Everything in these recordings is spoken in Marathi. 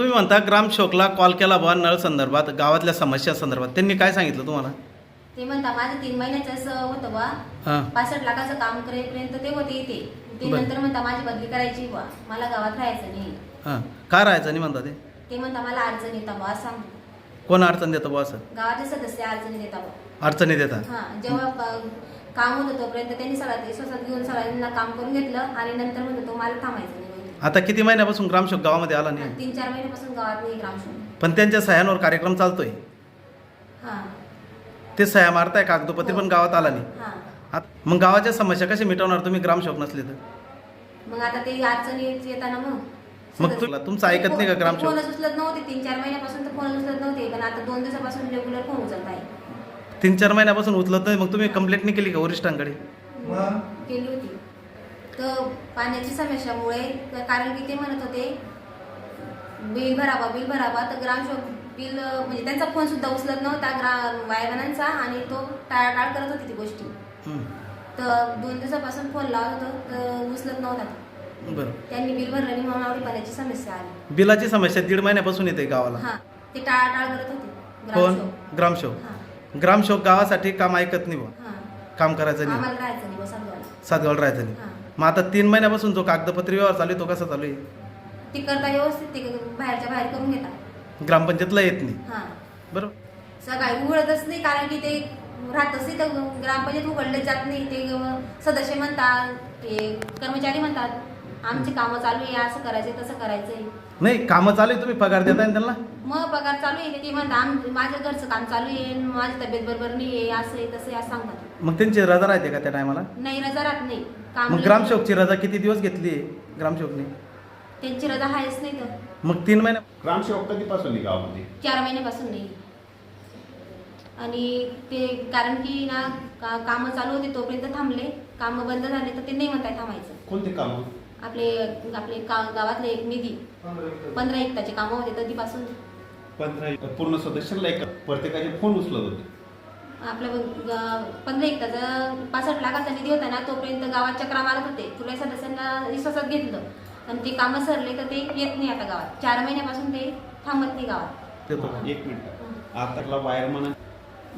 तुम्ही म्हणता ग्रामसेवकला कॉल केला बा नळ संदर्भात गावातल्या समस्या संदर्भात. त्यांनी काय सांगितलं तुम्हाला? ते म्हणता माझं तीन महिन्याचं असं होतं बा पासष्ट लाखाचं काम करेपर्यंत ते होते इथे. ते बरं. नंतर म्हणता माझी बदली करायची बा मला गावात राहायचं नाही. हां. काय राहायचं नाही म्हणता ते? ते म्हणता मला अडचण येता बा असं सांगतो कोण अडचण देतं बा असं? गावाचे सदस्य अडचणी देता बा अडचणी देतात. हा. जेव्हा प- काम होतं तोपर्यंत त्यांनी सगळ्या स्वतः घेऊन सगळ्यांना काम करून घेतलं आणि नंतर म्हणतो तो मला थांबायचं. आता किती महिन्यापासून ग्रामसेवक गावामध्ये आला नाही? तीन चार महिन्यापासून गावात नाही ग्रामशोध पण त्यांच्या सह्यांवर कार्यक्रम चालतोय. हा. ते सह्या मारताय कागदोपत्री पण गावात आला नाही. हा. आत- मग गावाच्या समस्या कशी मिटवणार तुम्ही ग्रामसेवक नसले तर? मग आता ते अडचणी येताना मग. मग तु- तुमचं ऐकत नाही का ते ग्रामसेवक? फोनच उचलत नव्हते तीन चार महिन्यापासून तर फोन उचलत नव्हते पण आता दोन दिवसापासून रेग्युलर फोन उचलत आहे तीन चार महिन्यापासून उचलत नाही मग तुम्ही कंप्लेंट नाही केली का वरिष्ठांकडे? केली होती. तर पाण्याची समस्यामुळे कारण की ते म्हणत होते बिल भरावा बिल भरावा. तर ग्रामसेवक बिल म्हणजे त्यांचा फोन सुद्धा उचलत नव्हता ग्रा वायरमॅनांचा आणि तो टाळाटाळ करत होती ती गोष्टी. तर दोन दिवसापासून फोन लावत होतो तर उचलत नव्हता. बरं. त्यांनी बिल भरलं नाही म्हणून आवडी पाण्याची समस्या आली. बिलाची समस्या दीड महिन्यापासून येते गावाला. हा ते टाळाटाळ करत होते कोण ग्रामसेवक ग्रामसेवक हा. ग्रामसेवक गावासाठी काम ऐकत नाही बुवा हा. काम करायचं नाही. आम्हाला राहायचं नाही बसा द्वारा. सातगावला राहायचं नाही. हा. मग आता तीन महिन्यापासून जो कागदपत्री व्यवहार चालू आहे तो कसा चालू आहे? ते करता व्यवस्थित ते बाहेरच्या बाहेर करून घेतात ग्रामपंचायतला येत नाही. हा. बरोबर. सकाळी उघडतच नाही कारण की ते राहतच नाही तर ग्रामपंचायत उघडलं जात नाही. ते सदस्य म्हणतात ते कर्मचारी म्हणतात आमची कामं चालू आहे असं करायचं तसं करायचंय. नाही कामं चालू आहे तुम्ही पगार देताय ना त्यांना? मग पगार चालू आहे ते म्हणतात आम माझं घरचं काम चालू आहे माझी तब्येत बरोबर नाही आहे असं आहे तसं आहे असं सांगतात. मग त्यांची रजा राहते का त्या टायमाला? नाही रजा राहत नाही. मग ग्रामसेवकची रजा किती दिवस घेतली ग्रामसेवकने? त्यांची रजा आहेच नाही तर. मग तीन महिन्या ग्रामसेवक कधीपासून आहे गावामध्ये चार महिन्यापासून नाही. आणि ते कारण की ना का कामं चालू होते तोपर्यंत थांबले. कामं बंद झाले तर ते नाही म्हणताय थांबायचं. कोणते काम? आपले आपले का गावातले एक निधी. पंधरा एकताचे कामं होते कधीपासून पंधरा पूर्ण सदस्यांना एक प्रत्येकाचे फोन उचलत होते. आपल्या पंधरा एकताचा पासष्ट लाखाचा निधी होता ना तोपर्यंत गावात चक्रा मारत होते. तुला सदस्यांना विश्वासात घेतलं. आणि ते कामं सरले तर ते येत नाही आता गावात. चार महिन्यापासून ते थांबत नाही गावात. एक मिनिट. वायरमन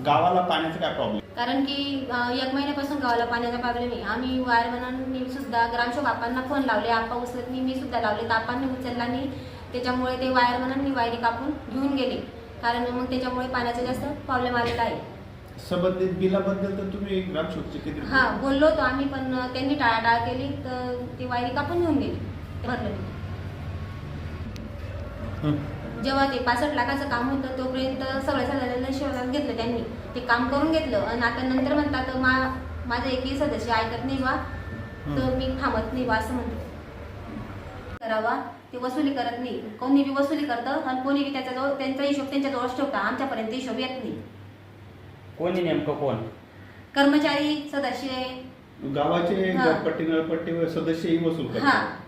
गावाला पाण्याचा काय प्रॉब्लेम कारण की अं, एक महिन्यापासून गावाला पाण्याचा प्रॉब्लेम आहे. आम्ही वायरमॅनांनी सुद्धा ग्रामसेवक आपांना फोन लावले. आपा उचलत नाही मी सुद्धा लावले. तर आपांनी उचलला नाही. त्याच्यामुळे ते वायरमॅनांनी वायरी कापून घेऊन गेले. कारण मग त्याच्यामुळे पाण्याचा जास्त प्रॉब्लेम आलेला आहे. संबंधित बिलाबद्दल तर तुम्ही ग्रामसेवकचे किती हा बोललो होतो आम्ही पण त्यांनी टाळाटाळ केली तर ती वायरी कापून घेऊन गेली. भरलं नाही. हं. जेव्हा ते पासष्ट लाखाचं काम होतं तोपर्यंत सगळ्या सगळ्यांना शिवरात घेतलं त्यांनी. ते काम करून घेतलं आणि आता नंतर म्हणतात मा माझं एकही सदस्य ऐकत नाही बा तर मी थांबत नाही बा असं म्हणते. करावा ते वसुली करत नाही. कोणी बी वसुली करतं आणि कोणी बी त्याच्याजवळ त्यांचा हिशोब त्यांच्याजवळच ठेवता. आमच्यापर्यंत हिशोब येत नाही. कोणी नेमकं कोण? कर्मचारी सदस्य. गावाचे हा. पट्टी नळपट्टी सदस्यही वसूल हा. करतात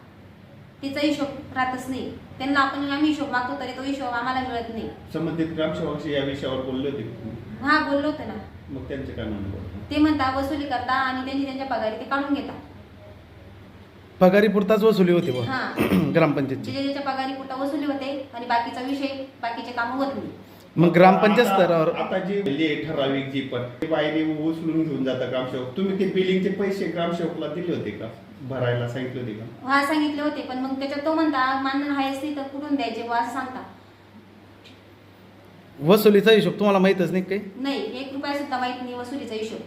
तिचा हिशोब राहतच नाही. त्यांना आपण आम्ही हिशोब मागतो तरी तो हिशोब आम्हाला मिळत नाही. संबंधित ग्रामसेवकाशी या विषयावर बोलले होते. का तुम्ही? हा बोललो होतं ना. मग त्यांचे काय म्हणणं ते म्हणता वसुली करता आणि त्यांची त्यांच्या पगारी ते काढून घेता पगारी पुरताच वसुली होती बुवा हा. ग्रामपंचायतची. ज्याच्या ज्याच्या पगारी पुरता वसुली होते आणि बाकीचा विषय बाकीचे काम होत नाही मग ग्रामपंचायत आता- स्तरावर. आता जी दिली आहे ठराविक जी पण ती वायरी उचलून घेऊन जातात ग्रामसेवक. तुम्ही ते बिलिंगचे पैसे ग्रामसेवकला दिले होते का? भरायला सांगितले होते का? हा सांगितले होते पण मग त्याच्यात तो म्हणता मान्य आहेच नाही तर कुठून द्यायचे बुवा? असं सांगता. वसुलीचा हिशोब तुम्हाला माहीतच नाही काही? नाही एक रुपया सुद्धा माहीत नाही वसुलीचा हिशोब.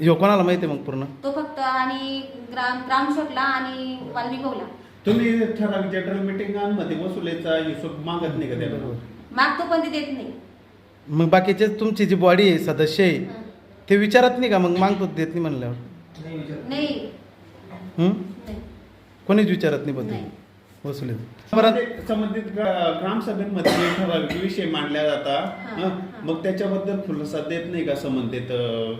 ह्यो कोणाला माहिती आहे मग पूर्ण? तो फक्त आणि ग्राम ग्रामशोकला आणि वाल्मिकोला तुम्ही ठराविक जनरल मिटिंगांमध्ये वसुलीचा हिशोब मागत नाही का त्याला? मागतो पण ते देत नाही. मग बाकीचे तुमची जी बॉडी आहे सदस्य आहे हं. ते विचारत नाही का? मग मागतो देत नाही म्हणल्यावर. नाही हं? नाही. कोणीच विचारत नाही बद्दल संबंधित संबंधित ग्रा- ग्रामसभेमध्ये जे ठराविक विषय मांडल्या जातात हा, हं, हा. मग त्याच्याबद्दल खुलासा देत नाही का संबंधित अं,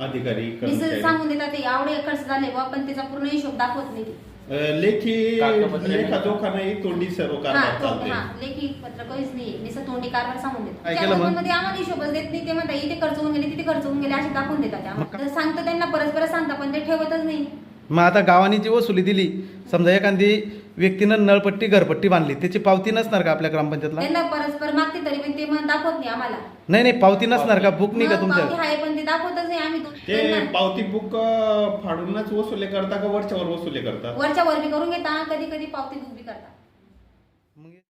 अधिकारी मी कर्मचारी? सांगून देतात ते एवढे खर्च झाले पण त्याचा पूर्ण हिशोब दाखवत नाही. ते. लेखी कागदपत्र नाही. लेखाजोखा नाही तोंडी सर्व कारभार चालते. लेखी पत्र काहीच नाही. नुसतं तोंडी कारभार सांगून देतात? मध्ये आम्हाला हिशोबच देत नाही ते म्हणतात इथे खर्च होऊन गेले तिथे खर्च होऊन गेले असे दाखवून देतात सांगतो त्यांना परस्पर सांगता पण ते ठेवतच नाही. मग आता गावाने जी वसुली दिली समजा एखादी व्यक्तीनं नळपट्टी घरपट्टी बांधली त्याची पावती नसणार का आपल्या ग्रामपंचायतला? त्यांना परस्पर मागते तरी पण ते मग दाखवत नाही आम्हाला. नाही नाही पावती नसणार का? बुक नाही का तुमच्या? दाखवतच नाही आम्ही तो- ते त्यांना. पावती बुक अं, फाडूनच वसुले करता का वरच्यावर वसुले करतात वरच्या वर बी करून घेता कधी कधी पावती बुक बी करता. मग